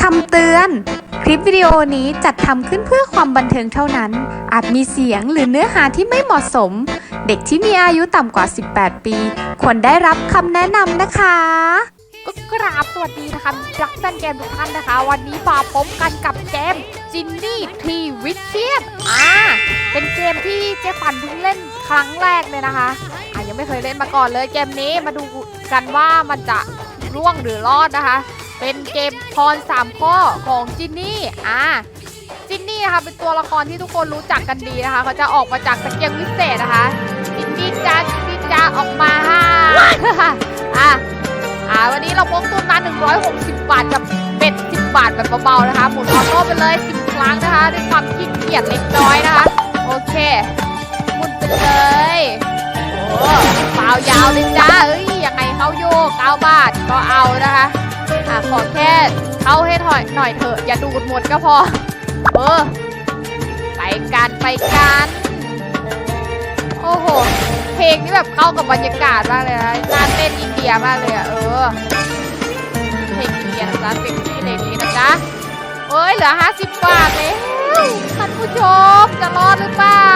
คำเตือน คลิปวิดีโอนี้จัดทำขึ้นเพื่อความบันเทิงเท่านั้น อาจมีเสียงหรือเนื้อหาที่ไม่เหมาะสม เด็กที่มีอายุต่ำกว่า 18 ปี ควรได้รับคำแนะนำนะคะ ก็กราบสวัสดีนะคะรักแฟนเกมทุกท่านนะคะ วันนี้มาพบกันกับเกมจินนี่ทีวิเชียนอ่าเป็นเกมที่เจ๊ปันเพิ่งเล่นครั้งแรกเลยนะคะอะยังไม่เคยเล่นมาก่อนเลยเกมนี้มาดูกันว่ามันจะร่วงหรือรอดนะคะ เป็นเกมพรสามข้อของจินนี่ อ่า จินนี่นะคะเป็นตัวละครที่ทุกคนรู้จักกันดีนะคะ เขาจะออกมาจากตะเกียงวิเศษนะคะ จินนี่จ้าจินนี่จ้าออกมาฮ่าอะอ่า วันนี้เราพกตุ้นมา160 บาทกับเบ็ด10 บาทแบบเบาๆนะคะ หมุนออโต้ไปเลย 10 ครั้งนะคะด้วยความขี้เกียจเล็กน้อยนะคะ โอเค หมุนไปเลยโอ้เปล่ายาวเลยจ้าเอ้ยยังไงเขาโยก9บาทก็เอานะคะ เข้าให้ถอยหน่อยเถอะ อย่าดูดหมดก็พอ เออ ไปกันไปกัน โอ้โห เพลงนี่แบบเข้ากับบรรยากาศมากเลยนะน่าเต้นอินเดียมากเลยอะเออ เพลงอินเดียนะจ๊ะเพลงที่เลนี้นะจ๊ะเอ้ยเหลือ 50 บาทเลยท่านผู้ชมจะรอดหรือเปล่า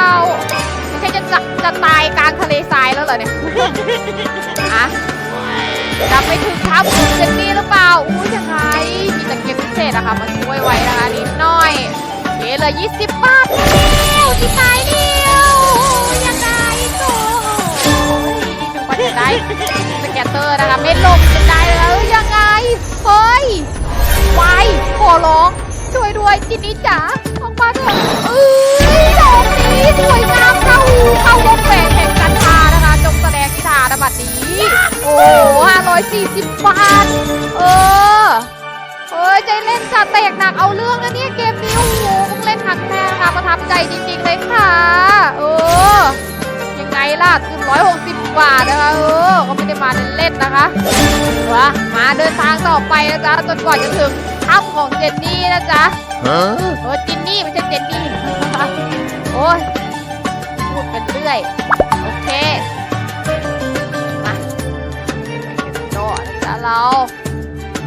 ไม่ใช่จะจะจะตายกลางทะเลทรายแล้วเหรอเนี่ยอะ จะไปถึงทับเจนนี่หรือเปล่าอู้ยังไงมีตะเกียบพิเศษอะค่ะมาช่วยไว้นะคะนิดหน่อยเอ๋เหลย20บาทเดียวที่ตายเดียวยังไงโถ่ถึงวันจะได้สแกตเตอร์นะคะเม็ดลมจะได้แล้วยยังไงเฮ้ยไวขอร้องช่วยด้วยจินนี่จ๋าออกมาเถอะเอ้ยดอกนี้สวยงามเข้าเข้าวงแหวนแห่งกันทานะคะ จงแสดงทิธาบัดนี้ โอ้ ห้าร้อยสี่สิบบาท เออเฮ้ยใจเล่นค่ะแตกหนักเอาเรื่องนะเนี่ยเกมนี้โอ้โหเพิ่งเล่นครั้งแรกนะคะประทับใจจริงๆเลยค่ะ เออ ยังไงล่ะคือร้อยหกสิบบาทนะคะเออก็ไม่ได้มาเล่นๆนะคะวะมาเดินทางต่อไปนะจ๊ะจนกว่าจะถึงถ้ำของเจนนี่นะจ๊ะ Huh? เออจินนี่ไม่ใช่เจนนี่โอ้ยพูดเป็นเรื่อย โอเค เรา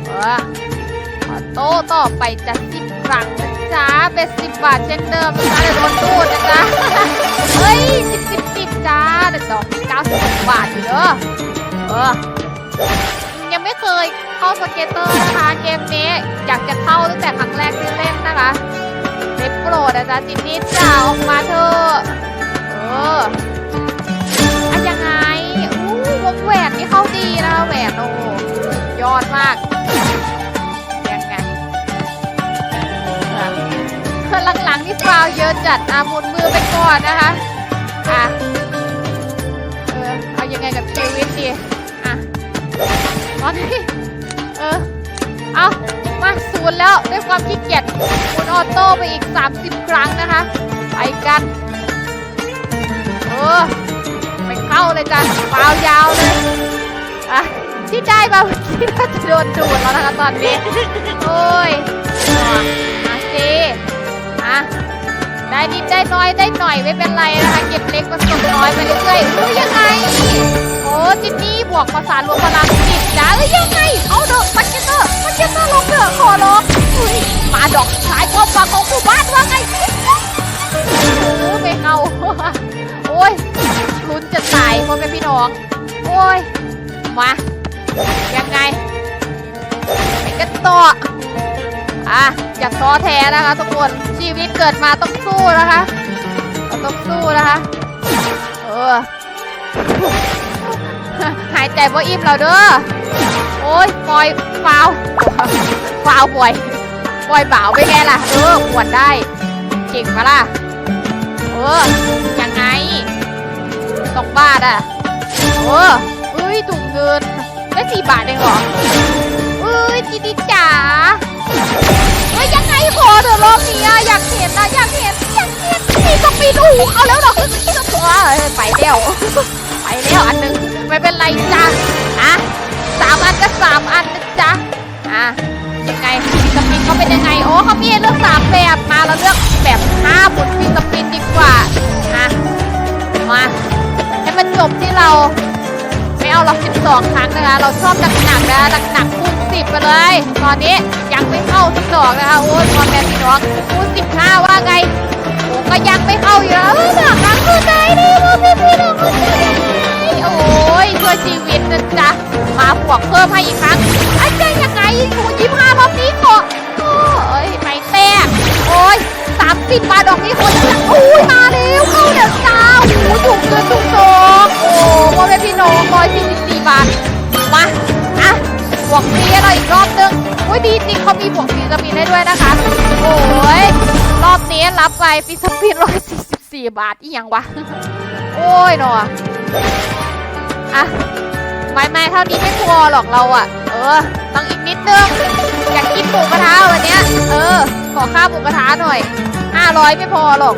เออขอโต้ต่อไปจะสิบครั้งนะจ๊ะเป็นสิบบาทเช่นเดิมนะจ๊ะเดี๋ยวโดนตูดนะจ๊ะเฮ้ยสิบสิบสิบจ้าเดี๋ยวดอกเก้าสิบบาทอยู่เด้อเออยังไม่เคยเข้าสเก็ตเตอร์นะคะเกมนี้อยากจะเข้าตั้งแต่ครั้งแรกที่เล่นนะคะเล็บโปรดนะจ๊ะจินนี่จ๋าออกมาเถอะเออ จัดอะหมุนมือไปก่อนนะคะ อะ เออ เอายังไงกับชีวิตดี อะตอนนี้ เออ เอามาศูนย์แล้วด้วยความขี้เกียจคุณออโต้ไปอีก 30 ครั้งนะคะ ไปกัน เออ ไปเข้าเลยจ้ะเปล่ายาวเลย อะ ที่ได้มาเมื่อกี้น่าจะโดนดูดแล้วนะคะตอนนี้ โอ้ยอะมาสิอะ ได้นิดได้น้อยได้หน่อยไม่เป็นไรนะคะเก็บเล็กผสมน้อยไปเรื่อยๆอุ้ยยังไงโอ้จินนี่บวกภาษารวมพลังจิตจ้าเอ้ยยังไงเอาเถอะมันเกเตอร์มันเกเตอร์ลงเถอะขอร้องอุ้ยมาดอกสายความฝังของหมู่บ้านว่าไงโอ้ไม่เอาโอ้ยลุ้นจะตายพ่อแม่พี่น้องโอ้ยมายังไงไปกันต่ออะอยากท้อแท้นะคะทุกคน ชีวิตเกิดมาต้องสู้นะคะต้องสู้นะคะเออหายใจบ่อิ่มแล้วเด้อโอ้ยปล่อยฟาวฟาวบ่อยปล่อยเบาไปไงล่ะเออปวดได้เก่งปะล่ะเออยังไงสองบาทอะเออเอ้ยถุงเงินได้สี่บาทเองเหรอเอ้ยจิดิจ๋า ฮ้ยยังไงขอเถอะรอบนี้อะอยากเห็นนะอยากเห็นอยากเห็นนี่ก็ปีนูเขาแล้วเหรอนี่ก็ตัวไปแล้วไปแล้วอันหนึงไม่เป็นไรจ้ะอะสามอันก็สามอันนะจ๊ะอะยังไงสปินเขาเป็นยังไงโอ้เขามีให้เลือกสามแบบมาเราเลือกแบบห้าบนฟิสปินดีกว่าอะมาให้มันจบที่เราไม่เอาเรา12ครั้งนะคะเราชอบหนักๆนะหนักๆคูณ10ไปเลย ตอนนี้ ยังไม่เข้าสักดอกนะคะโอ้ยพอแม่พี่น้องคูสิบห้าว่าไงโอ้ก็ยังไม่เข้าอยู่แล้วเออหนักรักคือใจดีพ่อพี่พี่น้องคนเดียวโอ้ยช่วยชีวิตนะจ๊ะมาบวกเพิ่มให้อีกครั้งอาจารย์ยังไงคูยี่ห้ารอบนี้ก่อนโอ้ยไม่แตกโอ้ยสามสิบบาทดอกนี้คนจะอุ้ ให้ด้วยนะคะ โอ้ย รอบนี้รับไปฟรีสปินร้อยสี่สิบสี่บาทอีหยังวะ โอ้ยหนออะไม่ไม่เท่านี้ไม่พอหรอกเราอะเออ ต้องอีกนิดนึง อยากกินหมูกระทะวันเนี้ย เออ ขอค่าหมูกระทะหน่อยห้าร้อยไม่พอหรอก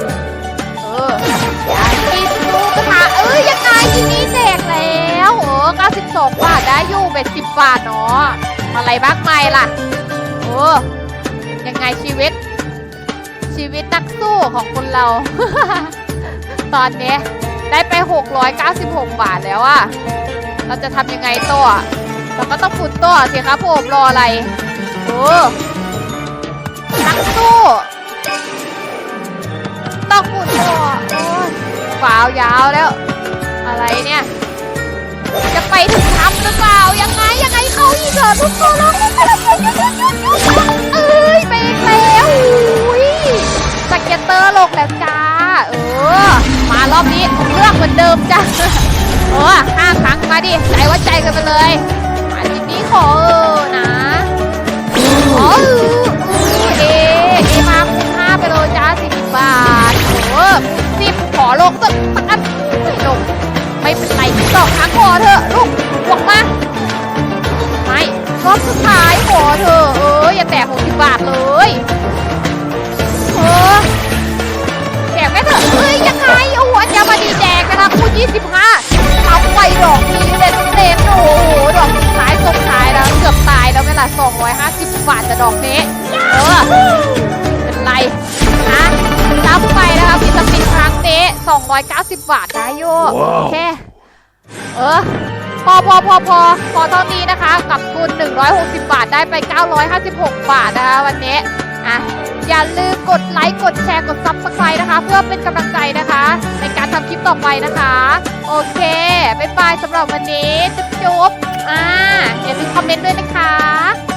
เอออยากกินหมูกระทะเอ้ยยังไงทีนี้แจกแล้วโอ้92บาทได้อยู่เป็น10บาทเนาะอะไรบ้างไม่ล่ะโอ้ ยังไงชีวิต ชีวิตนักสู้ของคนเรา ตอนนี้ได้ไป 696 บาทแล้วอะเราจะทำยังไงต่อเราก็ต้องขุดต่อสิครับผมรออะไรโอ้นักสู้ต้องขุดต่อโอ้ยฝาวยาวแล้ว อะไรเนี่ย จะไปถึงทำหรือเปล่ายังไงยังไงเขาอีกเหรอทุกคนลองเอ้ยไป แล้วอุ้ยสเก็ตเตอร์ลงแล้วจ้า เออ มารอบนี้เลือกเหมือนเดิมจ้าเออห้าครั้งมาดิใจว่าใจกันไปเลยมาทีนี้ขอเออนะขอเออเอเอมาคูณห้าไปเลยจ้าสิบบาทเออสิบขอลงสักสักอันไม่ลงไม่เป็นไรสองครั้งพอเถอะลูกบวกมาไม่รอบสุดท้ายขอเถอะเออ อย่าแตกหกสิบบาทเลยเออแจกไม่เถอะเอ้ยยังไงโอ้โหอัญมณีแจกนะคะคูณ25เอาไปดอกนี้เล่นเล่นโอ้โหดอกสุดท้ายส่งท้ายแล้วเกือบตายแล้วเวลา250บาทจะดอกนี้เออเป็นไรนะรับไปนะคะพิซปินครั้งนี้290บาทได้โยโอเคเออ พอพอพอพอพอเท่านี้นะคะ กับทุน 160 บาทได้ไป 956 บาทนะคะวันนี้อะอย่าลืมกดไลค์ กดแชร์ กดซับสไครต์นะคะ เพื่อเป็นกำลังใจนะคะ ในการทำคลิปต่อไปนะคะ โอเคบ๊ายบายสำหรับวันนี้ จุ๊บจุ๊บอ่าอย่าลืมคอมเมนต์ด้วยนะคะ